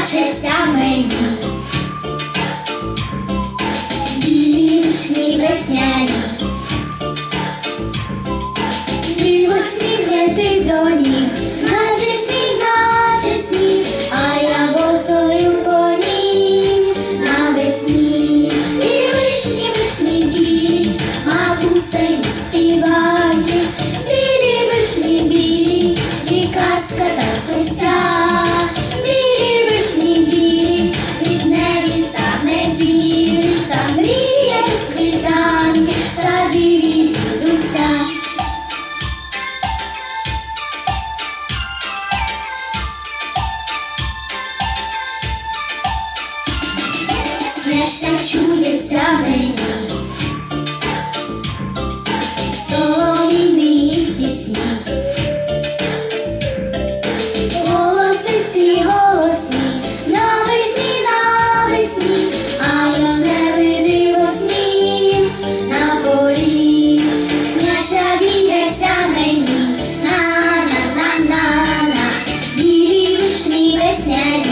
бачаться мені. Білі вишні весняні, диво сніг летить до. серце чується мені, соловійні пісні, голосисті, голосні, навесні, навесні, а я ж на полі, сняться відеться мені, на на на весняні.